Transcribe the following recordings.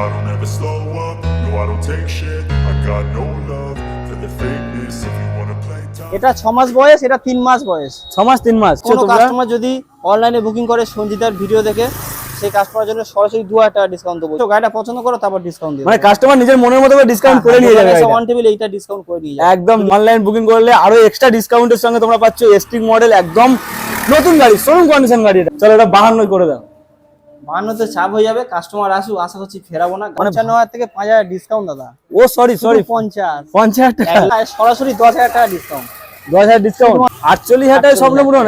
I don't ever slow up, no I don't take shit. I got no love for the fakeness. If you wanna play tough এটা ছ মাস বয়স এটা তিন মাস বয়স। ছ মাস তিন মাস। কোনো কাস্টমার যদি অনলাইনে বুকিং করে সঞ্জিতার ভিডিও দেখে সেই কাস্টমারের জন্য সরাসরি দু হাজার টাকা ডিসকাউন্ট দেবো। তো গাড়িটা পছন্দ করো তারপর ডিসকাউন্ট দিই মানে কাস্টমার নিজের মনের মতো করে ডিসকাউন্ট করে নিয়ে যাবে। ওয়ান টেবিল এইটা ডিসকাউন্ট করে নিয়ে যাবে। একদম অনলাইন বুকিং করলে আরও এক্সট্রা ডিসকাউন্টের সঙ্গে তোমরা পাচ্ছ এসটিক মডেল একদম নতুন গাড়ি শোরুম কন্ডিশন গাড়ি এটা চলো এটা বাহান্ন করে দাও। বাহান্নতে চাপ হয়ে যাবে কাস্টমার আসুক আশা করছি ফেরাবো না। মানে পঞ্চান্ন হাজার থেকে পাঁচ হাজার ডিসকাউন্ট দাদা। ও সরি সরি পঞ্চাশ। পঞ্চাশ টাকা। সরাসরি দশ হাজার টাকা ডিসকাউন্ট দশ হাজার ডিসকাউন্ট আটচল্লিশ হাজার টাকা স্বপ্ন পূরণ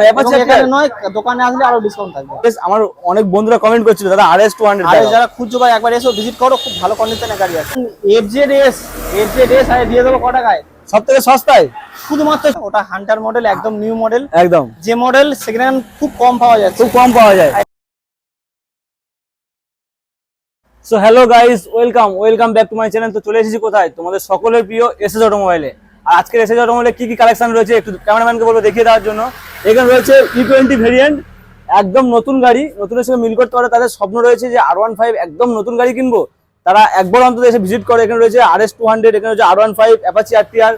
নয় দোকানে আসলে আরও ডিসকাউন্ট থাকবে। বেশ আমার অনেক বন্ধুরা কমেন্ট করছিল দাদা R S two R hundred যারা খুঁজছো ভাই একবার এসো ভিজিট করো খুব ভালো গাড়ি আছে। F Z S F Z S আরে দিয়ে দেবো ক টাকায়? সব থেকে সস্তায়? শুধুমাত্র ওটা হান্টার মডেল একদম নিউ মডেল একদম। যে মডেল হ্যান্ড খুব কম পাওয়া যাচ্ছে। খুব কম পাওয়া যায়। So hello guys welcome welcome back to my channel তো চলে এসেছি কোথায়? তোমাদের সকলের প্রিয় এসএস অটোমোবাইলে আর আজকের এসএস অটোমোবাইলে কি কি কালেকশন রয়েছে একটু ক্যামেরাম্যানকে বলব দেখিয়ে দেওয়ার জন্য। এখানে রয়েছে ই টোয়েন্টি ভেরিয়েন্ট একদম নতুন গাড়ি। নতুনের সঙ্গে মিল করতে পারে, তাদের স্বপ্ন রয়েছে যে আর ওয়ান ফাইভ একদম নতুন গাড়ি কিনবো। তারা একবার অন্তত এসে ভিজিট করে। এখানে রয়েছে আর এস টু হান্ড্রেড এখানে রয়েছে R one five Apache R T R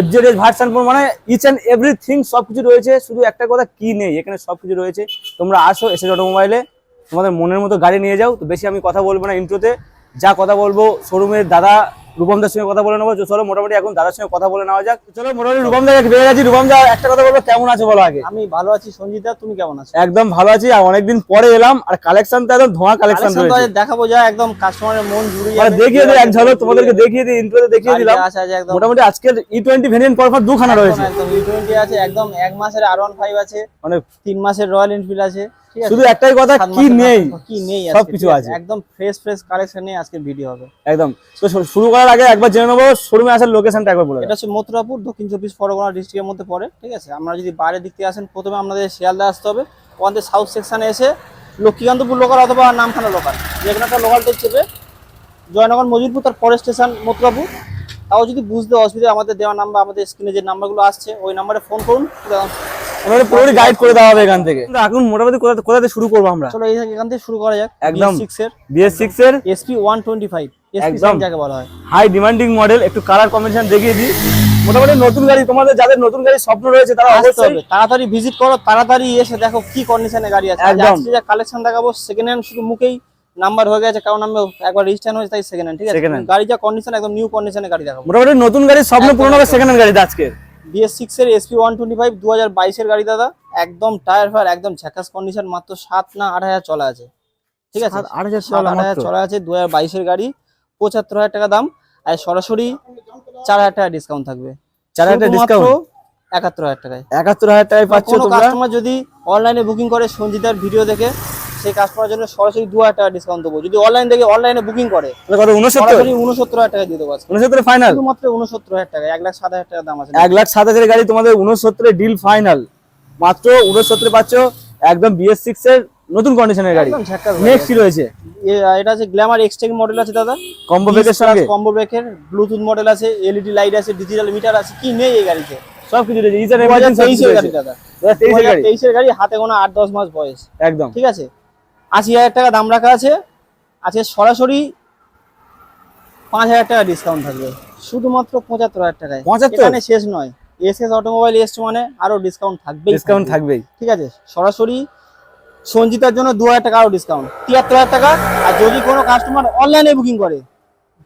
F Z S version four মানে ইচ অ্যান্ড এভরিথিং সব কিছু রয়েছে। শুধু একটা কথা, কি নেই? এখানে সব কিছু রয়েছে। তোমরা আসো এসে অটোমোবাইলে তোমাদের মনের মতো গাড়ি নিয়ে যাও তো বেশি আমি কথা বলব না ইন্ট্রোতে যা কথা বলব শোরুমের দাদা রূপমদার সঙ্গে কথা বলে নেব তো চলো মোটামুটি এখন দাদার সঙ্গে কথা বলে নেওয়া যাক। চলো মোটামুটি রূপম দাকে পেয়ে গেছি। রূপম দা একটা কথা বলব কেমন আছে বলো আগে? আমি ভালো আছি সঞ্জিতা তুমি কেমন আছো? একদম ভালো আছি আর অনেকদিন পরে এলাম আর কালেকশন তো একদম ধোঁয়া কালেকশন তো দেখাবো যা একদম কাস্টমারের মন জুড়ে যাবে। দেখিয়ে দিই এক ঝলক তোমাদেরকে দেখিয়ে দিই ইন্ট্রোতে দেখিয়ে দিলাম। মোটামুটি আজকের ই টোয়েন্টি ভেরিয়েন্ট পরপর দুখানা রয়েছে। একদম ই টোয়েন্টি আছে একদম এক মাসের আর ওয়ান ফাইভ আছে মানে তিন মাসের রয়্যাল এনফিল্ড আছে। শুধু একটাই কথা কি নেই? কি নেই সব কিছু আছে। একদম ফ্রেশ ফ্রেশ কালেকশন নিয়ে আজকে ভিডিও হবে। একদম। তো শুরু করার আগে একবার জেনে নেব শোরুমে আসার লোকেশনটা একবার বলে। এটা হচ্ছে মথুরাপুর দক্ষিণ চব্বিশ পরগনা ডিস্ট্রিক্টের মধ্যে পড়ে ঠিক আছে? আমরা যদি বাইরের দিক থেকে আসেন প্রথমে আপনাদের শিয়ালদা আসতে হবে। ওখান সাউথ সেকশনে এসে লক্ষ্মীকান্তপুর লোকাল অথবা নামখানা লোকাল যে কোনো একটা লোকাল থেকে চেপে জয়নগর মজুরপুর তার পরের স্টেশন মথুরাপুর। তাও যদি বুঝতে অসুবিধা আমাদের দেওয়া নাম্বার আমাদের স্ক্রিনে যে নাম্বারগুলো আসছে ওই নাম্বারে ফোন করুন। আমাদের পুরোই গাইড করে দেওয়া হবে এখান থেকে। এখন মোটামুটি কোথা কোথা থেকে শুরু করব আমরা? চলো এখান থেকে শুরু করা যাক। একদম। সিক্স এর। বিএস সিক্স এর? SP one twenty five SP একদম। যাকে বলা হয়। হাই ডিমান্ডিং মডেল একটু কালার কম্বিনেশন দেখিয়ে দিই। মোটামুটি নতুন গাড়ি তোমাদের যাদের নতুন গাড়ির স্বপ্ন রয়েছে তারা অবশ্যই হবে। তাড়াতাড়ি ভিজিট করো তাড়াতাড়ি এসে দেখো কি কন্ডিশনে গাড়ি আছে। একদম। আজকে যা কালেকশন দেখাবো সেকেন্ড হ্যান্ড শুধু মুখেই নাম্বার হয়ে গেছে কারণ আমি একবার রেজিস্ট্রেশন হয়েছে তাই সেকেন্ড হ্যান্ড ঠিক আছে? গাড়ি যা কন্ডিশন একদম নিউ কন্ডিশনে গাড়ি দেখাবো। মোটামুটি নতুন গাড়ির স্বপ্ন পূরণ হবে। সেকেন্ড হ্যান্ড গাড়িতে আজকে। বিএস সিক্স এর এসপি ওয়ান টোয়েন্টি ফাইভ দু হাজার বাইশের গাড়ি দাদা। একদম টায়ার ফায়ার একদম ঝাকাস কন্ডিশন মাত্র সাত না আট হাজার চলা আছে। ঠিক আছে? আট হাজার সাত, চলা আট হাজার চলা আছে দু হাজার বাইশের গাড়ি পঁচাত্তর হাজার টাকা দাম। আর সরাসরি চার হাজার টাকা ডিসকাউন্ট থাকবে। চার হাজার ডিসকাউন্ট একাত্তর হাজার টাকায়। একাত্তর হাজার টাকায় পাচ্ছ তোমরা? কাস্টমার যদি অনলাইনে বুকিং করে সঞ্জিতার ভিডিও দেখে সেই কাস্টমারের জন্য সরাসরি দু হাজার টাকা ডিসকাউন্ট দেবো। যদি অনলাইন থেকে অনলাইনে বুকিং করে তাহলে কত? উনসত্তর? উনসত্তর হাজার টাকা দিয়ে দেবো আজকে। উনসত্তর ফাইনাল শুধুমাত্র উনসত্তর হাজার টাকা এক লাখ সাত হাজার টাকা দাম আছে। এক লাখ সাত হাজারের গাড়ি তোমাদের ডিল ফাইনাল মাত্র উনসত্তরে পাচ্ছ একদম বিএস সিক্স এর নতুন কন্ডিশনের গাড়ি। নেক্সট রয়েছে? এটা আছে গ্ল্যামার এক্সটেক মডেল আছে দাদা। কম্বো ব্রেকের সঙ্গে? কম্বো ব্রেকের ব্লুটুথ মডেল আছে এলইডি লাইট আছে ডিজিটাল মিটার আছে কি নেই এই গাড়িতে? সব কিছু রয়েছে। ইজ দু গাড়ি দাদা। গাড়ি হাতে গোনা আট দশ মাস বয়স। একদম। ঠিক আছে? আশি হাজার টাকা দাম রাখা আছে। আছে সরাসরি পাঁচ হাজার টাকা ডিসকাউন্ট থাকবে। শুধুমাত্র পঁচাত্তর হাজার টাকায়। 75? এখানে শেষ নয়। এস এস অটোমোবাইল এসছে মানে আরও ডিসকাউন্ট থাকবে ডিসকাউন্ট থাকবেই। ঠিক আছে? সরাসরি সঞ্জিতার জন্য দু হাজার টাকা আরও ডিসকাউন্ট তিয়াত্তর হাজার টাকা। আর যদি কোনো কাস্টমার অনলাইনে বুকিং করে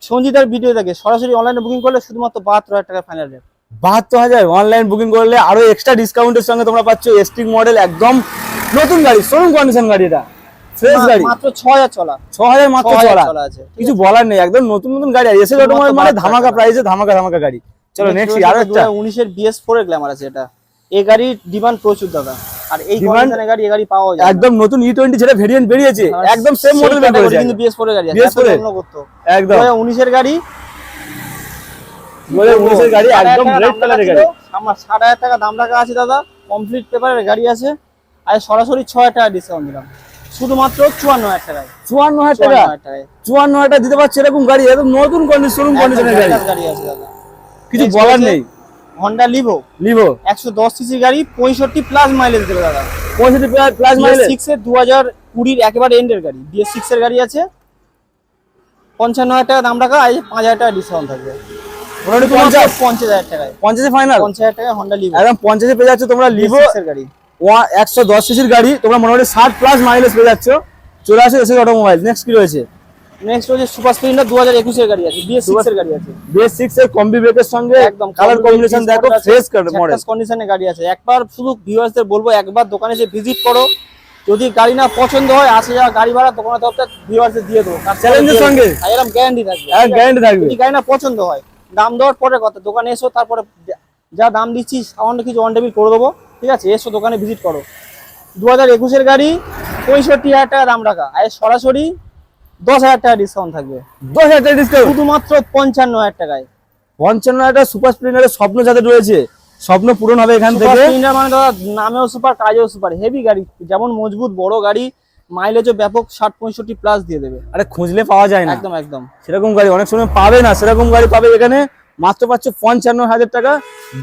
সঞ্জিতার ভিডিও দেখে সরাসরি অনলাইনে বুকিং করলে শুধুমাত্র বাহাত্তর হাজার টাকা ফাইনাল রেট বাহাত্তর হাজার অনলাইন বুকিং করলে আরও এক্সট্রা ডিসকাউন্টের সঙ্গে তোমরা পাচ্ছ এসটিক মডেল একদম নতুন গাড়ি শোরুম কন্ডিশন গাড়ি এটা ফ্রেশ গাড়ি। মাত্র ছ হাজার চলা। ছ হাজার মাত্র চলা। আছে কিছু বলার নেই একদম নতুন নতুন গাড়ি এসে মানে ধামাকা। প্রাইসে ধামাকা ধামাকা গাড়ি। চলো নেক্সট আরও একটা। এর গ্ল্যামার আছে এটা। এই গাড়ির ডিমান্ড প্রচুর দাদা। আর এই কন্ডিশনের গাড়ি এই গাড়ি পাওয়া যায় একদম নতুন যেটা ভেরিয়েন্ট বেরিয়েছে একদম সেম মডেল বের করেছে কিন্তু বিএস ফোর এর গাড়ি আছে। BS4 এত এর? করতো। একদম। গাড়ি। একদম রেড কালারের গাড়ি। আমার ষাট হাজার টাকা দাম রাখা আছে দাদা। কমপ্লিট পেপারের গাড়ি আছে। আর সরাসরি ছ হাজার টাকা ডিসকাউন্ট দিলাম। শুধুমাত্র চুয়ান্ন হাজার টাকায়। চুয়ান্ন হাজার টাকা? চুয়ান্ন হাজার টাকা দিতে পারছে এরকম গাড়ি একদম নতুন কন্ডিশন শোরুম কন্ডিশনের গাড়ি। আছে দাদা। কিছু বলার নেই। হন্ডা লিভো লিভো একশো দশ সিসি গাড়ি পঁয়ষট্টি প্লাস মাইলেজ দেবে দাদা। পঁয়ষট্টি প্লাস মাইলেজ সিক্স এর দু হাজার কুড়ির একেবারে এন্ডের গাড়ি। বিএস সিক্স এর গাড়ি আছে। পঞ্চান্ন হাজার টাকা দাম রাখা আর পাঁচ হাজার টাকা ডিসকাউন্ট থাকবে। পঞ্চাশ? হাজার টাকায়। পঞ্চাশে ফাইনাল পঞ্চাশ হাজার টাকা হন্ডা লিভো একদম পঞ্চাশে পেয়ে যাচ্ছ তোমরা লিভো এর গাড়ি। একশো দশ সিসির গাড়ি তোমরা মোটামুটি ষাট প্লাস মাইলেজ পেয়ে যাচ্ছ। চলে আসে এসে অটোমোবাইল নেক্সট কি রয়েছে? নেক্সট হচ্ছে সুপার স্প্লেন্ডার দু হাজার একুশের গাড়ি আছে বিএস সিক্স এর গাড়ি আছে। বেস সিক্স এর কম্বি ব্রেকের সঙ্গে একদম কালার কম্বিনেশন দেখো ফ্রেশ মডেল কন্ডিশনে গাড়ি আছে। একবার শুধু ভিউয়ার্সদের বলব একবার দোকানে এসে ভিজিট করো। যদি গাড়ি না পছন্দ হয় আসে যাওয়া গাড়ি ভাড়া দোকানের তরফ থেকে ভিউয়ার্সদের দিয়ে দেবো। এর সঙ্গে? এরকম গ্যারান্টি থাকবে। গ্যারান্টি থাকবে। যদি গাড়ি না পছন্দ হয় দাম দেওয়ার পরে কথা দোকানে এসো তারপরে যা দাম দিচ্ছি সামান্য কিছু অন টেবিল করে দেবো। ঠিক আছে এসো দোকানে ভিজিট করো। দু হাজার একুশের গাড়ি পঁয়ষট্টি হাজার টাকা দাম রাখা। আর সরাসরি দশ হাজার টাকা ডিসকাউন্ট থাকবে। দশ হাজার টাকা ডিসকাউন্ট শুধুমাত্র পঞ্চান্ন হাজার টাকায়। পঞ্চান্ন হাজার টাকা সুপার স্প্লেন্ডারের স্বপ্ন যাদের রয়েছে স্বপ্ন পূরণ হবে এখান থেকে। মানে দাদা নামেও সুপার কাজেও সুপার হেভি গাড়ি। যেমন মজবুত বড় গাড়ি মাইলেজও ব্যাপক ষাট পঁয়ষট্টি প্লাস দিয়ে দেবে। আরে খুঁজলে পাওয়া যায় না। একদম একদম। সেরকম গাড়ি অনেক সময় পাবে না সেরকম গাড়ি পাবে এখানে। মাত্র পাচ্ছ পঞ্চান্ন হাজার টাকা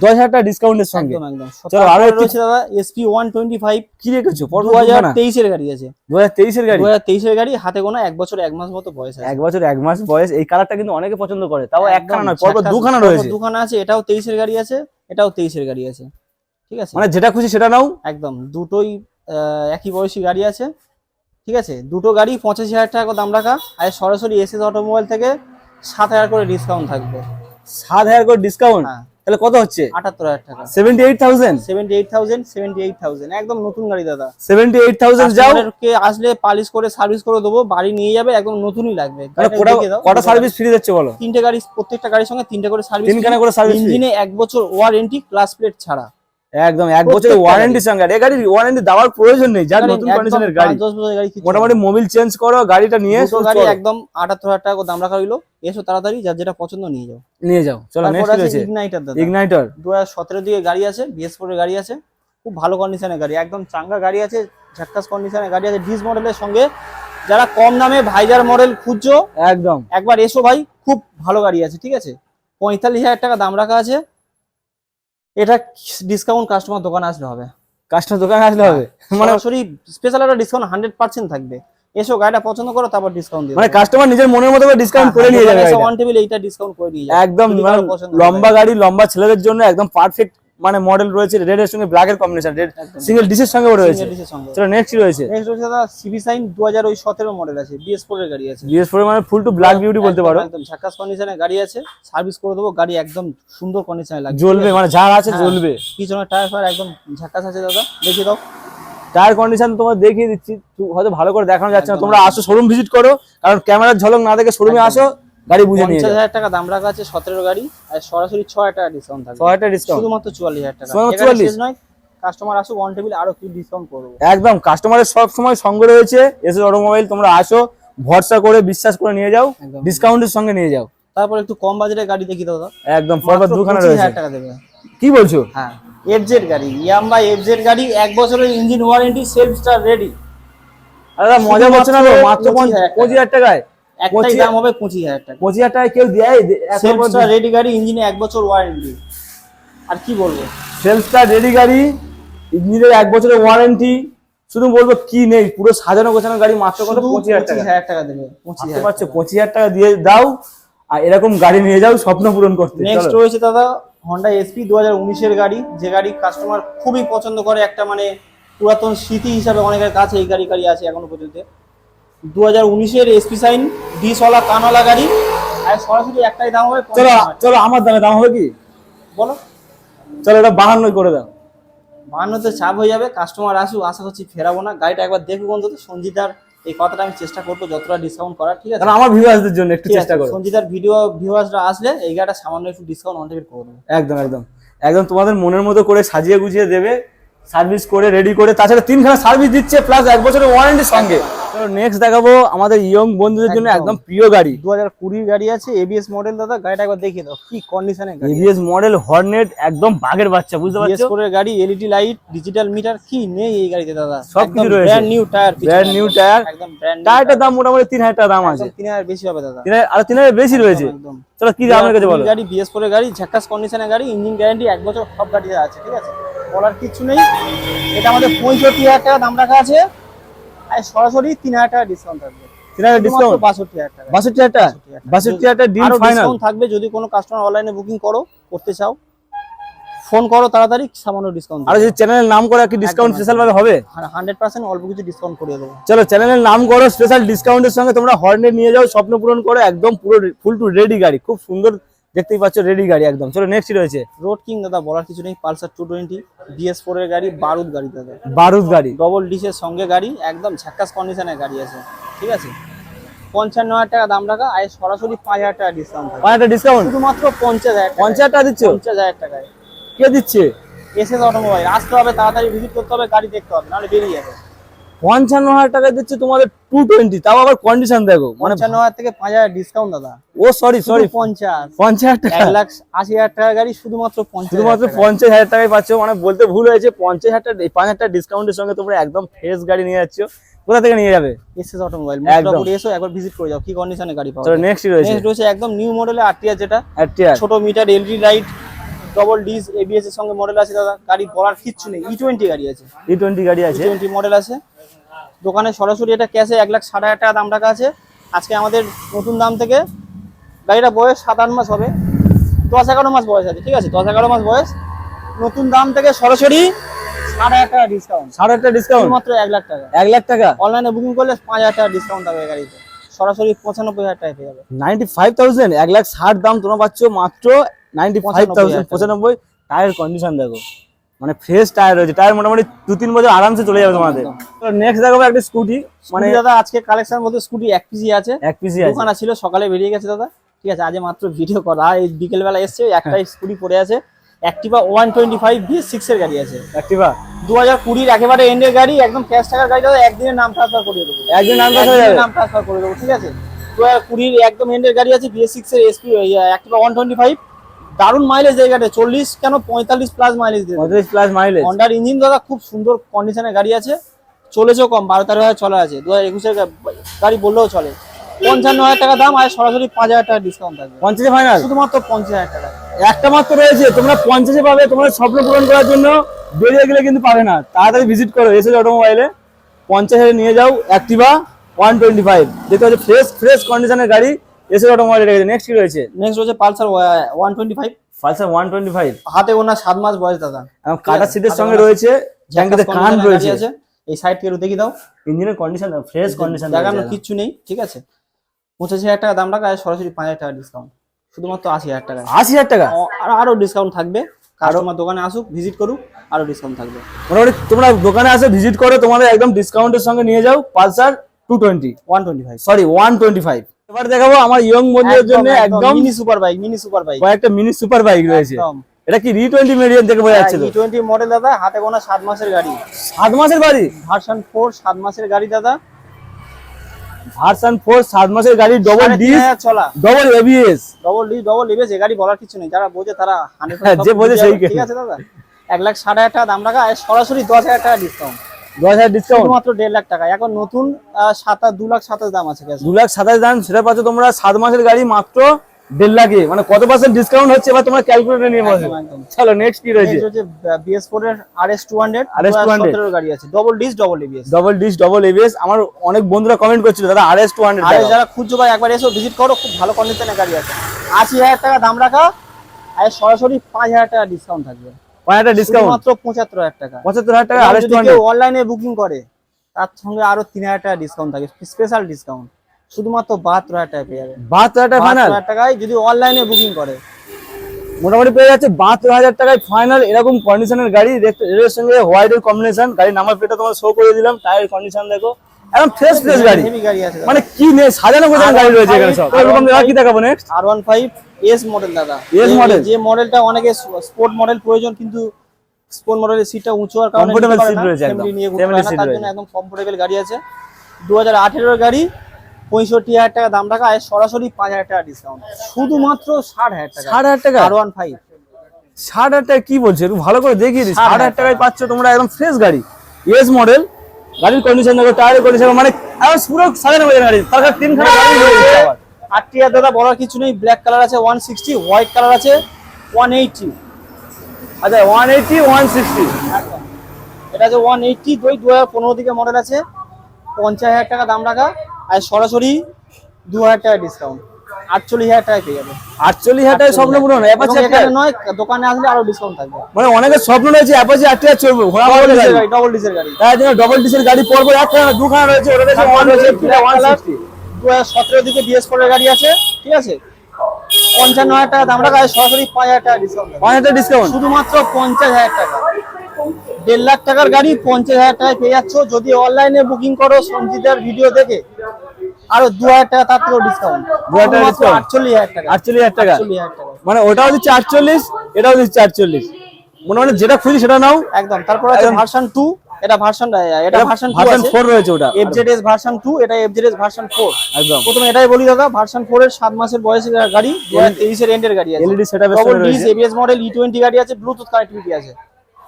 দশ হাজার টাকা ডিসকাউন্টের সঙ্গে। একদম একদম। চলো, আরও রয়েছে দাদা এসপি ওয়ান টোয়েন্টি ফাইভ কি রেখেছো দু হাজার তেইশের গাড়ি আছে। দু হাজার তেইশের গাড়ি? দু হাজার তেইশের গাড়ি হাতে গোনা এক বছর এক মাস মতো বয়স এক বছর এক মাস বয়স এই কালারটা কিন্তু অনেকে পছন্দ করে তাও একখানা নয় পরপর দুখানা রয়েছে। দুখানা আছে এটাও তেইশের গাড়ি আছে এটাও তেইশের গাড়ি আছে। ঠিক আছে? মানে যেটা খুশি সেটা নাও। একদম দুটোই আহ, একই বয়সী গাড়ি আছে। ঠিক আছে? দুটো গাড়ি পঁচাশি হাজার টাকা করে দাম রাখা আর সরাসরি এসএস অটোমোবাইল থেকে সাত হাজার করে ডিসকাউন্ট থাকবে। সাত হাজার করে ডিসকাউন্ট হ্যাঁ। তাহলে কত হচ্ছে? আটাত্তর হাজার টাকা। Seventy eight thousand seventy eight thousand seventy eight thousand একদম নতুন গাড়ি দাদা। সেভেন্টি এইট থাউজেন্ড যাও। কে আসলে পালিশ করে সার্ভিস করে দেবো বাড়ি নিয়ে যাবে একদম নতুনই লাগবে। কটা সার্ভিস ফ্রি দিচ্ছে বলো? তিনটে গাড়ি প্রত্যেকটা গাড়ির সঙ্গে তিনটে করে সার্ভিস তিনখানা করে সার্ভিস? ইঞ্জিনে এক বছর ওয়ারেন্টি ক্লাস প্লেট ছাড়া। একদম এক বছরের ওয়ারেন্টি সঙ্গে। এই গাড়ির ওয়ারেন্টি দেওয়ার প্রয়োজন নেই যার গাড়ি নতুন কন্ডিশনের গাড়ি। দশ বছরের গাড়ি মোটামুটি মোবিল চেঞ্জ করো গাড়িটা নিয়ে এসো গাড়ি একদম আটাত্তর হাজার টাকা করে দাম রাখা হইল এসো তাড়াতাড়ি যার যেটা পছন্দ নিয়ে যাও। নিয়ে যাও। চলো নেক্সট আছে রয়েছে। ইগনাইটার দাদা। ইগনাইটর দু হাজার সতেরো দিকে গাড়ি আছে বিএস ফোর গাড়ি আছে। খুব ভালো কন্ডিশনের গাড়ি একদম চাঙ্গা গাড়ি আছে ঝাক্কাস কন্ডিশনের গাড়ি আছে ডিস মডেলের সঙ্গে। যারা কম দামে ভাইজার মডেল খুঁজছো একদম। একবার এসো ভাই খুব ভালো গাড়ি আছে ঠিক আছে? পঁয়তাল্লিশ হাজার টাকা দাম রাখা আছে। এটা ডিসকাউন্ট কাস্টমার দোকানে আসলে হবে। কাস্টমার দোকানে আসলে হবে? মানে সরি স্পেশাল একটা ডিসকাউন্ট হান্ড্রেড পার্সেন্ট থাকবে। এসো গাড়িটা পছন্দ করো তারপর ডিসকাউন্ট দিয়ে মানে কাস্টমার নিজের মনের মতো করে ডিসকাউন্ট করে নিয়ে যাবে গাড়িটা। ওয়ান টেবিল এইটা ডিসকাউন্ট করে নিয়ে যাবে একদম মানে লম্বা গাড়ি লম্বা ছেলেদের জন্য একদম পারফেক্ট মানে মডেল রয়েছে রেড এর সঙ্গে ব্ল্যাক এর কম্বিনেশন রেড। সিঙ্গেল ডিসের সঙ্গে রয়েছে। চলো নেক্সট রয়েছে? নেক্সট হচ্ছে দাদা সিবি সাইন দু হাজার ওই সতেরো মডেল আছে বিএস ফোর এর গাড়ি আছে। বিএস ফোর মানে ফুল টু ব্ল্যাক বিউটি বলতে পারো। একদম ঝাক্কাস কন্ডিশনে গাড়ি আছে সার্ভিস করে দেবো গাড়ি একদম সুন্দর কন্ডিশনে লাগবে। জ্বলবে মানে যার আছে হ্যাঁ। জ্বলবে। পিছনে টায়ার ফায়ার একদম ঝাক্কাস আছে দাদা দেখিয়ে দাও। টায়ার কন্ডিশন তোমার দেখিয়ে দিচ্ছি হয়তো ভালো করে দেখানো যাচ্ছে না। তোমরা আসো শোরুম ভিজিট করো কারণ ক্যামেরার ঝলক না দেখে শোরুমে আসো। গাড়ি বুঝে নিয়ে পঞ্চাশ হাজার টাকা দাম রাখা আছে সতেরো গাড়ি আর সরাসরি ছ হাজার টাকা ডিসকাউন্ট থাকবে। ছয়টা ডিসকাউন্ট শুধুমাত্র চুয়াল্লিশ হাজার টাকা। শুধুমাত্র এখানে 44? শেষ নয় কাস্টমার আসুক অন টেবিল আরও কি ডিসকাউন্ট করব। একদম কাস্টমারের সব সময় সঙ্গে রয়েছে। এসে অটোমোবাইল তোমরা আসো ভরসা করে বিশ্বাস করে নিয়ে যাও ডিসকাউন্টের সঙ্গে নিয়ে যাও। তারপর একটু কম বাজেটের গাড়ি দেখি দাদা। একদম পরপর দুখানা রয়েছে। টাকা দেবে। কি বলছো? হ্যাঁ এফজেড গাড়ি ইয়াম্বা এফজেড গাড়ি এক বছরের engine warranty self star ready আরে মজা করছে না মাত্র 25,000 হাজার টাকায়? একটাই দাম হবে পঁচিশ হাজার টাকা। পঁচিশ হাজার টাকায় কেউ দেয় সেলফ স্টার রেডি গাড়ি ইঞ্জিনে এক বছর ওয়ারেন্টি আর কি বলব? সেলফস্টার রেডি গাড়ি ইঞ্জিনের এক বছরের ওয়ারেন্টি শুধু বলব কি নেই পুরো সাজানো গোছানো গাড়ি মাত্র কত? পঁচিশ হাজার টাকা। টাকা দেবে পঁচিশ পারছ পঁচিশ হাজার টাকা দিয়ে দাও আর এরকম গাড়ি নিয়ে যাও স্বপ্ন পূরণ করতে। নেক্সট রয়েছে দাদা হন্ডা এসপি দু হাজার উনিশের গাড়ি। যে গাড়ি কাস্টমার খুবই পছন্দ করে একটা মানে পুরাতন স্মৃতি হিসাবে অনেকের কাছে এই গাড়ি গাড়ি আছে এখনও পর্যন্ত। দু হাজার উনিশের এসপি সাইন ডিসওয়ালা কানওয়ালা গাড়ি। আর সরাসরি একটাই দাম হবে চলো চলো আমার দামে দাম হবে কি? বলো। চলো এটা বাহান্নই করে দাও। বাহান্নতে চাপ হয়ে যাবে কাস্টমার আসুক আশা করছি ফেরাবো না। গাড়িটা একবার দেখুক অন্তত সঞ্জিতার এই কথাটা আমি চেষ্টা করব যতটা ডিসকাউন্ট করার ঠিক আছে? আমার ভিউয়ার্সদের জন্য একটু চেষ্টা করো। সঞ্জিতার ভিডিও ভিউয়ার্সরা আসলে এই গাড়িটা সামান্য একটু ডিসকাউন্ট অন করে দেবো। একদম একদম। একদম তোমাদের মনের মতো করে সাজিয়ে গুছিয়ে দেবে সার্ভিস করে রেডি করে তাছাড়া তিনখানা সার্ভিস দিচ্ছে প্লাস এক বছরের ওয়ারেন্টির সঙ্গে। নেক্সট দেখাবো আমাদের ইয়ং বন্ধুদের জন্য একদম। প্রিয় গাড়ি। দু হাজার কুড়ির গাড়ি আছে এবিএস মডেল দাদা গাড়িটা একবার দেখিয়ে দাও কি কন্ডিশনে এবিএস মডেল হর্নেট একদম বাঘের বাচ্চা বুঝতে পারছ? করে গাড়ি এলইডি লাইট ডিজিটাল মিটার কি নেই এই গাড়িতে দাদা? সবকিছু রয়েছে। Brand new tyre Brand new tire। একদম ব্র্যান্ড টায়ারটার দাম মোটামুটি তিন হাজার টাকা দাম আছে। তিন হাজার বেশি হবে দাদা। তিন হাজার আর তিন হাজার বেশি রয়েছে। একদম চলো কি দামের কাছে বলো? গাড়ি বিএস করে গাড়ি ঝাক্কাস কন্ডিশনের গাড়ি ইঞ্জিন গ্যারান্টি এক বছর সব গাড়িতে আছে ঠিক আছে? বলার কিছু নেই। এটা আমাদের পঁয়ষট্টি হাজার টাকা দাম রাখা আছে। আর সরাসরি তিন হাজার টাকা ডিসকাউন্ট থাকবে। হাজার ডিসকাউন্ট বাষট্টি হাজার টাকা। বাষট্টি হাজার টাকা? বাষট্টি হাজার টাকা। ডিল ফাইনাল থাকবে যদি কোনো কাস্টমার অনলাইনে বুকিং করো করতে চাও। ফোন করো তাড়াতাড়ি সামান্য ডিসকাউন্ট আর যদি চ্যানেলের নাম করে কি ডিসকাউন্ট স্পেশাল ভাবে হবে? অল্প কিছু ডিসকাউন্ট করিয়ে দেবো। চলো চ্যানেলের নাম করো স্পেশাল ডিসকাউন্টের সঙ্গে তোমরা হর্নে নিয়ে যাও স্বপ্ন পূরণ করো একদম পুরো ফুল টু রেডি গাড়ি। খুব সুন্দর দেখতেই পাচ্ছ রেডি গাড়ি একদম। চলো নেক্সট রয়েছে। রোড কিং দাদা বলার কিছু নেই Pulsar two twenty BS four এর গাড়ি বারুদ গাড়ি দাদা। বারুদ গাড়ি। ডবল ডিসের সঙ্গে গাড়ি একদম ঝাক্কাস কন্ডিশনের গাড়ি আছে। ঠিক আছে? পঞ্চান্ন হাজার টাকা দাম রাখা আর সরাসরি পাঁচ হাজার টাকা ডিসকাউন্ট পাঁচ একটা ডিসকাউন্ট শুধুমাত্র পঞ্চাশ হাজার টাকা পঞ্চাশ টাকা দিচ্ছ? পঞ্চাশ হাজার টাকায়। কে দিচ্ছে? এসে অটোমোবাইল আসতে হবে তাড়াতাড়ি ভিজিট করতে হবে গাড়ি দেখতে হবে নাহলে বেরিয়ে যাবে। পঞ্চান্ন হাজার টাকা দিচ্ছে তোমাদের টু টোয়েন্টি তাও আবার কন্ডিশন দেখো মানে পঞ্চান্ন হাজার থেকে পাঁচ হাজার ডিসকাউন্ট দাদা। ও সরি সরি পঞ্চাশ। পঞ্চাশ হাজার টাকা লাখ আশি হাজার টাকা গাড়ি শুধুমাত্র শুধুমাত্র পঞ্চাশ হাজার টাকায় পাচ্ছ মানে বলতে ভুল হয়েছে পঞ্চাশ হাজার টাকা পাঁচ হাজার টাকা ডিসকাউন্টের সঙ্গে তোমরা একদম ফ্রেশ গাড়ি নিয়ে যাচ্ছ। কোথা থেকে নিয়ে যাবে? SS automobile. মোটরপুরে এসো একবার ভিজিট করে যাও কি কন্ডিশনে গাড়ি পাওয়া নেক্সট রয়েছে। নেক্সট রয়েছে একদম নিউ মডেলের আরটিআর যেটা। আরটিআর ছোট meter LED light double disc ABS এর সঙ্গে মডেল আছে দাদা। গাড়ি বলার কিচ্ছু নেই। ই টোয়েন্টি গাড়ি আছে। ই টোয়েন্টি গাড়ি আছে। টোয়েন্টি মডেল আছে। দোকানে সরাসরি এটা ক্যাশে এক লাখ ষাট হাজার টাকা দাম রাখা আছে। আজকে আমাদের নতুন দাম থেকে গাড়িটা বয়স সাত আট মাস হবে। দশ এগারো মাস বয়স আছে ঠিক আছে? দশ এগারো মাস বয়স। নতুন দাম থেকে সরাসরি হাজার টাকা ডিসকাউন্ট সাড়ে একটা ডিসকাউন্ট শুধুমাত্র এক লাখ টাকা। এক লাখ টাকা? অনলাইনে বুকিং করলে পাঁচ হাজার টাকা ডিসকাউন্ট হবে গাড়িতে। সরাসরি পঁচানব্বই হাজার টাকা পেয়ে যাবে। নাইনটি ফাইভ থাউজেন্ড এক লাখ ষাট দাম তোমরা পাচ্ছ। মাত্র নাইনটি ফাইভ থাউজেন্ড পঁচানব্বই টায়ার কন্ডিশন দেখো। মানে ফ্রেশ টায়ার রয়েছে টায়ার মোটামুটি দু তিন বছর আরামসে চলে যাবে তোমাদের। নেক্সট দেখাবো একটা স্কুটি মানে দাদা আজকে কালেকশন বলতে স্কুটি এক পিসি আছে। এক পিসি দোকান ছিল সকালে বেরিয়ে গেছে দাদা। ঠিক আছে আজ মাত্র ভিডিও করা। এই বিকেল বেলা এসছে একটাই স্কুটি পড়ে আছে। Activa one twenty five B six এর গাড়ি আছে। অ্যাক্টিভা দু হাজার কুড়ির একেবারে এন্ডের গাড়ি একদম ক্যাশ টাকার গাড়ি দাদা একদিনের নাম ট্রান্সফার করে দেবো। একদিন নাম দেখা নাম ট্রান্সফার করে দেবো ঠিক আছে? দু হাজার কুড়ির একদম এন্ডের গাড়ি আছে বিএস সিক্স এর SP Activa one twenty five দারুণ মাইলেজ এই গাড়ি চল্লিশ কেন? পঁয়তাল্লিশ প্লাস মাইলেজ দেবে পঁয়ত্রিশ প্লাস মাইলেজ হন্ডার ইঞ্জিন দাদা খুব সুন্দর কন্ডিশনের গাড়ি আছে। চলেছেও কম বারো তেরো হাজার চলা আছে। দু হাজার একুশের গাড়ি বললেও চলে। পঞ্চান্ন হাজার টাকা দাম আর সরাসরি পাঁচ হাজার টাকা ডিসকাউন্ট থাকবে। পঞ্চাশে ফাইনাল শুধুমাত্র পঞ্চাশ হাজার টাকা। একটা মাত্র রয়েছে তোমরা পঞ্চাশে পাবে তোমরা স্বপ্ন পূরণ করার জন্য। বেরিয়ে গেলে কিন্তু পাবে না। তাড়াতাড়ি ভিজিট করো এসে অটোমোবাইলে পঞ্চাশ হাজার নিয়ে যাও অ্যাক্টিভা ওয়ান টোয়েন্টি ফাইভ দেখতে পাচ্ছ ফ্রেশ ফ্রেশ কন্ডিশনের গাড়ি। এসে অটোমোবাইলে রেখেছে নেক্সট কি রয়েছে? নেক্সট রয়েছে Pulsar one twenty five Pulsar one twenty five হাতে ওনার সাত মাস বয়স দাদা। কাটা সিটের সঙ্গে রয়েছে ঝাক্কাস কান রয়েছে। এই সাইড থেকে দেখিয়ে দাও। ইঞ্জিনের কন্ডিশন ফ্রেশ কন্ডিশন দেখানোর কিচ্ছু নেই ঠিক আছে? পঁচাশি হাজার টাকা দাম রাখা সরাসরি পাঁচ হাজার টাকা ডিসকাউন্ট শুধুমাত্র আশি হাজার টাকা। আশি হাজার টাকা? আর আরও ডিসকাউন্ট থাকবে। কাস্টমার দোকানে আসুক ভিজিট করুক আরও ডিসকাউন্ট থাকবে। মোটামুটি তোমরা দোকানে আসে ভিজিট করো তোমাদের একদম ডিসকাউন্টের সঙ্গে নিয়ে যাও Pulsar two twenty one twenty five sorry one twenty five এবার দেখাবো আমার ইয়ং বন্ধুদের জন্য একদম mini super bike mini super bike কয়েকটা মিনি সুপার বাইক রয়েছে। এটা কি রি টোয়েন্টি মিডিয়াম থেকে বোঝা যাচ্ছে ই টোয়েন্টি মডেল দাদা হাতে গোনা সাত মাসের গাড়ি। সাত মাসের বাড়ি ভার্সন ফোর সাত মাসের গাড়ি দাদা। ভার্সন ফোর সাত মাসের গাড়ি ডবল সাড়ে হাজার চলা double ABS double D double লিভেজ এ গাড়ি বলার কিছু নেই। যারা বোঝে তারা হ্যাঁ, যে বোঝে সেই ঠিক আছে দাদা? এক লাখ ষাট হাজার টাকা দাম রাখা সরাসরি দশ হাজার টাকা ডিসকাউন্ট দশ ডিসকাউন্ট শুধুমাত্র দেড় লাখ টাকা। এখন নতুন সাতাশ দু লাখ সাতাশ দাম আছে দু লাখ সাতাশ দাম সেটা পাচ্ছ তোমরা সাত মাসের গাড়ি মাত্র দেড় লাখে। মানে কত পার্সেন্ট ডিসকাউন্ট হচ্ছে এবার তোমরা ক্যালকুলেটর নিয়ে বসো। চলো নেক্সট কি রয়েছে? এর 200 গাড়ি আছে। Double disc double ABS double disc double ABS আমার অনেক বন্ধুরা কমেন্ট করছিল দাদা আর এস টু আর হান্ড্রেড যারা খুঁজছো ভাই একবার এসো ভিজিট করো খুব ভালো কন্ডিশনের গাড়ি আছে। আশি হাজার টাকা দাম রাখা আর সরাসরি পাঁচ হাজার টাকা ডিসকাউন্ট থাকবে। হাজার ডিসকাউন্ট মাত্র পঁচাত্তর হাজার টাকা। পঁচাত্তর হাজার টাকা আর আর এস টু যদি কেউ হান্ড্রেড অনলাইনে বুকিং করে তার সঙ্গে আরও তিন হাজার টাকা ডিসকাউন্ট থাকে। স্পেশাল ডিসকাউন্ট শুধুমাত্র বাহাত্তর হাজার টাকা পেয়ে যাবে। বাহাত্তর হাজার টাকা ফাইনাল হাজার টাকায় যদি অনলাইনে বুকিং করে। মোটামুটি পেয়ে যাচ্ছে বাহাত্তর হাজার টাকায় ফাইনাল এরকম কন্ডিশনের গাড়ি এর সঙ্গে হোয়াইটের কম্বিনেশন গাড়ির নাম্বার প্লেটটা তোমার শো করে দিলাম। টায়ার কন্ডিশন দেখো। একদম ফ্রেশ ফ্রেশ গাড়ি। মানে কি নেই সাজানো গোছানো গাড়ি রয়েছে এখানে সব। এরকম দেখা কি দেখাবো next R one five S model দাদা। যে- model? যে মডেলটা অনেকে স্পোর্ট মডেল প্রয়োজন কিন্তু স্পোর্ট মডেলের সিটটা উঁচু হওয়ার কারণে seat না, রয়েছে একদম। নিয়ে ঘুরতে পারে তার রয়েছে। জন্য একদম কমফোর্টেবল গাড়ি আছে। দু হাজার আঠেরোর গাড়ি পঁয়ষট্টি হাজার টাকা দাম রাখা আর সরাসরি পাঁচ হাজার টাকা ডিসকাউন্ট শুধুমাত্র ষাট হাজার টাকা। ষাট হাজার টাকা? আর ওয়ান ফাইভ ষাট হাজার টাকা কি বলছে? একটু ভালো করে দেখিয়ে ষাট ষাট হাজার টাকায় পাচ্ছ তোমরা একদম ফ্রেশ গাড়ি। এস মডেল গাড়ির কন্ডিশন দেখো টায়ারের কন্ডিশন মানে একদম পুরো সাজানো গোছানো গাড়ি তার কাছে তিনখানা গাড়ি রয়েছে আবার। আটটি হাজার দাদা বলার কিছু নেই ব্ল্যাক কালার আছে ওয়ান সিক্সটি হোয়াইট কালার আছে ওয়ান এইটটি আচ্ছা ওয়ান এইটি ওয়ান সিক্সটি এটা আছে ওয়ান এইটটি দুই দু হাজার পনেরো দিকে মডেল আছে পঞ্চাশ হাজার টাকা দাম রাখা আর সরাসরি দু হাজার টাকা ডিসকাউন্ট আটচল্লিশ হাজার টাকা পেয়ে যাবে। আটচল্লিশ হাজার স্বপ্ন পূরণ এবং অ্যাপাচি নয় দোকানে আসলে আরও ডিসকাউন্ট থাকবে। মানে অনেকের স্বপ্ন রয়েছে অ্যাপাচি আটটা চলবে ঘোড়া ডবল ডিজেল গাড়ি। গাড়ি ডবল ডিজেল গাড়ি। তার জন্য ডবল গাড়ি পরপর দুখানা রয়েছে ওটা রয়েছে ওয়ান রয়েছে ওয়ান সিক্সটি দু হাজার সতেরো দিকে বিএস ফোরের গাড়ি আছে ঠিক আছে? পঞ্চান্ন হাজার টাকা হয় সরাসরি পাঁচ হাজার টাকা ডিসকাউন্ট পাঁচ হাজার ডিসকাউন্ট শুধুমাত্র পঞ্চাশ হাজার টাকা। দেড় লাখ টাকার গাড়ি পঞ্চাশ হাজার টাকায় পেয়ে যাচ্ছ। যদি অনলাইনে বুকিং করো সঞ্জিতার ভিডিও দেখে আরও দু হাজার টাকা তার থেকেও ডিসকাউন্ট 2000 আটচল্লিশ হাজার টাকা। আটচল্লিশ হাজার টাকা। আটচল্লিশ হাজার টাকা। মানে ওটাও দিচ্ছে আটচল্লিশ এটাও দিচ্ছে আটচল্লিশ। মনে মানে যেটা খুঁজি সেটা নাও। একদম তারপর আছে ভার্সন টু এটা ভার্সন এটা ভার্সন ভার্সন ফোর রয়েছে ওটা। এফজেডএস ভার্সন টু এটা এফজেডএস ভার্সন ফোর একদম। প্রথমে এটাই বলি দাদা ভার্সন ফোর এর সাত মাসের বয়সের গাড়ি দু হাজার তেইশের এন্ডের গাড়ি আছে। এলইডি সেটআপ এর রয়েছে। এবিএস মডেল ই টোয়েন্টি গাড়ি আছে ব্লুটুথ কানেক্টিভিটি আছে।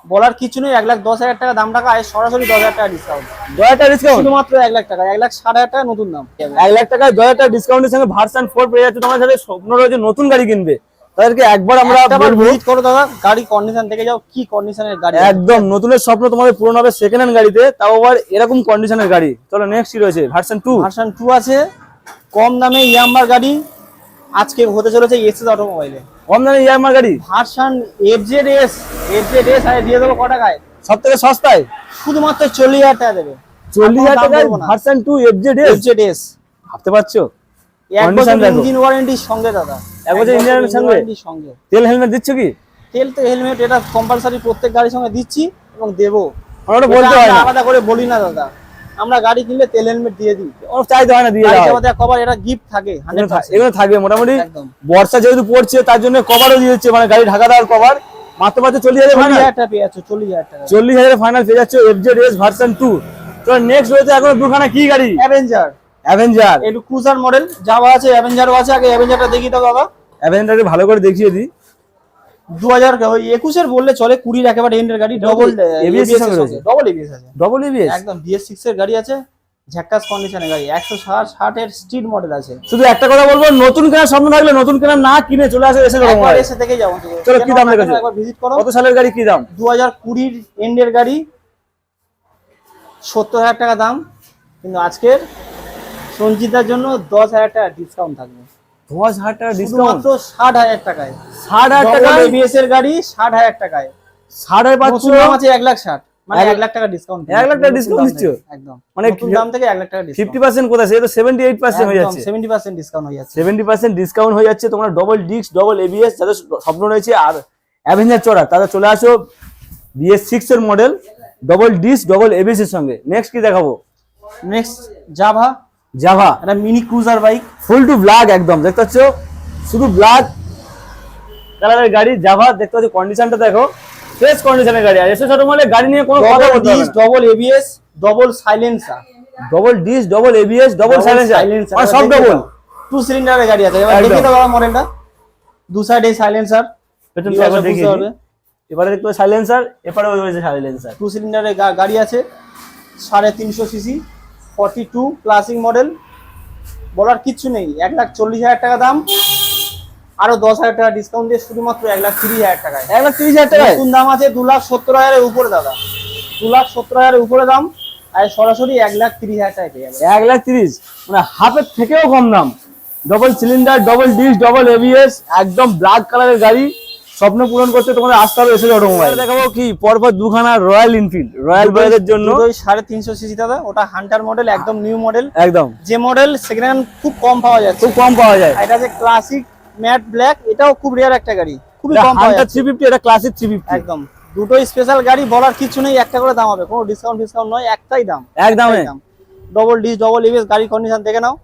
বলার কিছু নেই এক লাখ দশ হাজার টাকা দাম টাকা সরাসরি দশ হাজার টাকা ডিসকাউন্ট দু হাজার টাকা ডিসকাউন্ট শুধুমাত্র এক লাখ টাকা এক লাখ ষাট হাজার টাকা নতুন দাম। এক লাখ টাকায় দু হাজার টাকা ডিসকাউন্টের সঙ্গে ভার্সান ফোর পেয়ে যাচ্ছে তোমার সাথে স্বপ্ন রয়েছে নতুন গাড়ি কিনবে। তাদেরকে একবার আমরা ভিজিট করো দাদা গাড়ি কন্ডিশন থেকে যাও কি কন্ডিশনের গাড়ি। একদম নতুনের স্বপ্ন তোমাদের পূরণ হবে সেকেন্ড হ্যান্ড গাড়িতে তাও আবার এরকম কন্ডিশনের গাড়ি। চলো নেক্সট কি রয়েছে? ভার্সন টু ভার্সন টু আছে কম দামে ইয়াম্বার গাড়ি আজকে হতে চলেছে এসএস অটোমোবাইলে কম দামে ইয়ামার গাড়ি? Version FZ S FZ S আরে দিয়ে দেবো ক টাকায়? সব থেকে সস্তায়? শুধুমাত্র চল্লিশ হাজার টাকা দেবে। চল্লিশ হাজার টাকায় version two FZ S FZ S ভাবতে পারছ? এক Condition বছর ইঞ্জিন ওয়ারেন্টির সঙ্গে দাদা। এক বছর warranty সঙ্গে? ওয়ারেন্টির সঙ্গে। তেল হেলমেট দিচ্ছ কি? তেল তো হেলমেট এটা কম্পালসারি প্রত্যেক গাড়ির সঙ্গে দিচ্ছি এবং দেবো। বলতে হয় না। আলাদা করে বলি না দাদা। আমরা গাড়ি কিনলে তেল হেলমেট দিয়ে দিই। ওর চাইতে হয় না দিয়ে দেওয়া হয়। কভার এটা গিফট থাকে এগুলো থাকবে মোটামুটি। বর্ষা যেহেতু পড়ছে তার জন্য কভারও দিয়ে দিচ্ছে মানে গাড়ি ঢাকা দেওয়ার কভার মাত্র মাত্র চল্লিশ হাজার ফাইনাল পেয়ে যাচ্ছ চল্লিশ হাজার টাকা। চল্লিশ হাজার ফাইনাল পেয়ে যাচ্ছে এফজেড এস ভার্সন টু তো নেক্সট রয়েছে এখন দুখানা কি গাড়ি? অ্যাভেঞ্জার অ্যাভেঞ্জার একটু ক্রুজার মডেল যাওয়া আছে অ্যাভেঞ্জারও আছে আগে অ্যাভেঞ্জারটা দেখি তো দাদা। অ্যাভেঞ্জারকে ভালো করে দেখিয়ে দিই। দু হাজার একুশের বললে চলে কুড়ির একেবারে এন্ডের গাড়ি ডবল। ডবল এবিএস আছে। ডবল ইবিএস একদম বিএস সিক্স এর গাড়ি আছে ঝাক্কাস গাড়ি একশো ষাট ষাটের স্ট্রিট মডেল আছে। শুধু একটা কথা বলব নতুন কেনার স্বপ্ন থাকলে নতুন কেনা না কিনে চলে আসে এসে এসে থেকে যাব। চলো, কি দাম ভিজিট করো। কত সালের গাড়ি কি দাম? দু হাজার কুড়ির এন্ডের গাড়ি সত্তর হাজার টাকা দাম কিন্তু আজকের সঞ্চিতার জন্য দশ হাজার টাকা ডিসকাউন্ট থাকবে। দশ হাজার টাকা ডিসকাউন্ট ষাট হাজার টাকায়। ষাট হাজার টাকা এবিএস এর গাড়ি ষাট হাজার টাকায়। ষাট হাজার পাচ্ছ? নতুন দাম আছে এক লাখ ষাট। মানে এক- এক লাখ টাকা ডিসকাউন্ট লাখ টাকা discount দিচ্ছ? একদম। মানে দাম থেকে লাখ টাকা ডিসকাউন্ট কোথায়? সে তো সেভেন্টি এইট পার্সেন্ট হয়ে যাচ্ছে। সেভেন্টি পার্সেন্ট ডিসকাউন্ট হয়ে যাচ্ছে। ডিসকাউন্ট হয়ে যাচ্ছে। তোমরা ডবল ডিস্ক ডবল এবিএস যাদের স্বপ্ন রয়েছে আর অ্যাভেঞ্জার চড়া তারা চলে আসো বিএস এর model double disc double ABS এর সঙ্গে। নেক্সট কি দেখাবো? Next Jawa Jawa. একটা mini cruiser bike full to black একদম দেখতে পাচ্ছ? শুধু ব্ল্যাক কালারের গাড়ি জাভা দেখতে পাচ্ছ কন্ডিশনটা দেখো। ফ্রেশ কন্ডিশনের গাড়ি আর এসে ছোট মলে গাড়ি নিয়ে কোনো কথা বলতে disc double ABS double silencer double disc double ABS double silencer মানে সব ডবল টু সিলিন্ডারের গাড়ি আছে। এবার। দেখি তো বাবা মডেলটা দু সাইডে সাইলেন্সার পেছন দেখিয়ে পারবে। দিই। এবারে দেখতে সাইলেন্সার এপারে রয়েছে সাইলেন্সার টু সিলিন্ডারের গাড়ি আছে। সাড়ে তিনশো CC forty two classic model বলার কিচ্ছু নেই এক লাখ চল্লিশ হাজার টাকা দাম। আরও দশ হাজার টাকা ডিসকাউন্ট দিয়ে শুধুমাত্র এক লাখ তিরিশ হাজার টাকায়। এক লাখ তিরিশ হাজার টাকা নতুন দাম আছে দু লাখ সত্তর হাজারের উপরে দাদা। দু লাখ সত্তর হাজারের উপরে দাম আর সরাসরি এক লাখ তিরিশ হাজার টাকা পেয়ে যাবে। এক লাখ তিরিশ? মানে হাফের থেকেও কম দাম। Double cylinder double disc double ABS একদম ব্ল্যাক কালারের গাড়ি। স্বপ্ন পূরণ করতে তোমাদের আসতে হবে এসে অটোমোবাইল দেখাবো কি? পরপর দুখানা রয়্যাল ইনফিল্ড রয়্যাল বয়েদের জন্য। সাড়ে তিনশো সিসি দাদা ওটা হান্টার মডেল একদম নিউ মডেল একদম। যে মডেল সেকেন্ড হ্যান্ড খুব কম পাওয়া যায় খুব কম পাওয়া যায়। এটা যে ক্লাসিক ম্যাট ব্ল্যাক এটাও খুব রেয়ার একটা গাড়ি। খুবই কম পাওয়া যাচ্ছে। থ্রি ফিফটি এটা ক্লাসিক থ্রি ফিফটি একদম। দুটোই স্পেশাল গাড়ি বলার কিছু নেই একটা করে দাম হবে। কোনো ডিসকাউন্ট ডিসকাউন্ট নয় একটাই দাম। এক দামে। ডবল ডিস ডবল ইভিএস গাড়ি কন্ডিশন দেখে নাও।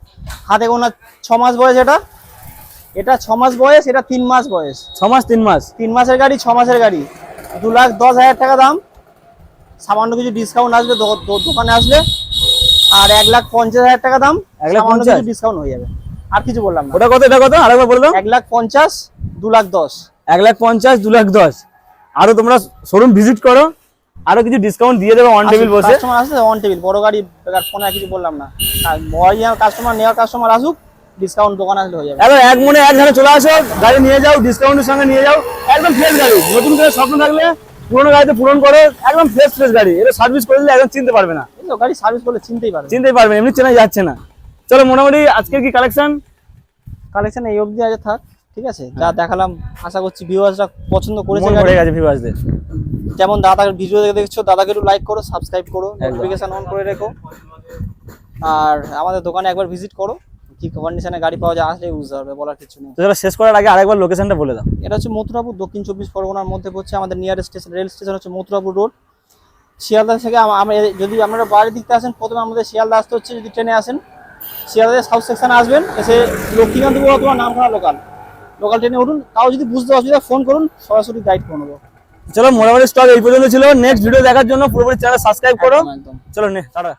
হাতে গোনা ছ মাস বয়স এটা। এটা ছ মাস বয়স এটা তিন মাস বয়স। ছ মাস তিন মাস? তিন মাসের গাড়ি ছ মাসের গাড়ি। দু লাখ দশ হাজার টাকা দাম। সামান্য কিছু ডিসকাউন্ট আসবে দোকানে আসলে। আর এক লাখ পঞ্চাশ হাজার টাকা দাম। এক লাখ পঞ্চাশ? ডিসকাউন্ট হয়ে যাবে। আর কিছু বললাম না। ওটা কত এটা কত? আরেকবার বলে দাও। এক লাখ পঞ্চাশ দু লাখ দশ। এক লাখ পঞ্চাশ দু লাখ দশ। আরও তোমরা শোরুম ভিজিট করো। আরও কিছু ডিসকাউন্ট দিয়ে দেবে অন টেবিল বসে। কাস্টমার আসলে অন টেবিল বড় গাড়ি ফোনে কিছু বললাম না। কাস্টমার নেওয়ার কাস্টমার আসুক। ডিসকাউন্ট দোকানে আসলে হয়ে যাবে। একদম এক মনে এক ধারে চলে আসো গাড়ি নিয়ে যাও ডিসকাউন্টের সঙ্গে নিয়ে যাও একদম ফ্রেশ গাড়ি। নতুন করে স্বপ্ন থাকলে পুরোনো গাড়িতে পূরণ করো একদম ফ্রেশ ফ্রেশ গাড়ি। এটা সার্ভিস করে দিলে একদম চিনতে পারবে না। গাড়ি সার্ভিস করলে চিনতেই পারবে। চিনতেই পারবে এমনি চেনা যাচ্ছে না। চলো মোটামুটি আজকে কি কালেকশন কালেকশন এই অবধি আজ থাক ঠিক আছে? যা দেখালাম আশা করছি ভিউয়ার্সরা পছন্দ করেছে গাড়ি। গেছে ভিউয়ার্সদের যেমন দাদার ভিডিও দেখে দেখছ দাদাকে একটু লাইক করো সাবস্ক্রাইব করো। নোটিফিকেশন অন করে রেখো। আর আমাদের দোকানে একবার ভিজিট করো। কি কন্ডিশনে গাড়ি পাওয়া যায় আসলে বুঝতে পারবে বলার কিছু নেই। তো শেষ করার আগে আরেকবার লোকেশনটা বলে দাও। এটা হচ্ছে মথুরাপুর দক্ষিণ চব্বিশ পরগনার মধ্যে পড়ছে আমাদের স্টেশন রেল স্টেশন হচ্ছে মথুরাপুর রোড শিয়ালদা থেকে যদি আপনারা বাইরে দিকতে আসেন প্রথমে আমাদের শিয়ালদা আসতে হচ্ছে যদি ট্রেনে আসেন। শিয়ালদা সাউথ সেকশনে আসবেন এসে লক্ষ্মীকান্তপুর তোমার নামখানা লোকাল লোকাল ট্রেনে উঠুন তাও যদি বুঝতে অসুবিধা ফোন করুন সরাসরি গাইড করে নেব। চলো মোটামুটি স্টক এই পর্যন্ত ছিল। নেক্সট ভিডিও দেখার জন্য পুরোপুরি চ্যানেল সাবস্ক্রাইব করো। চলো নে টাটা।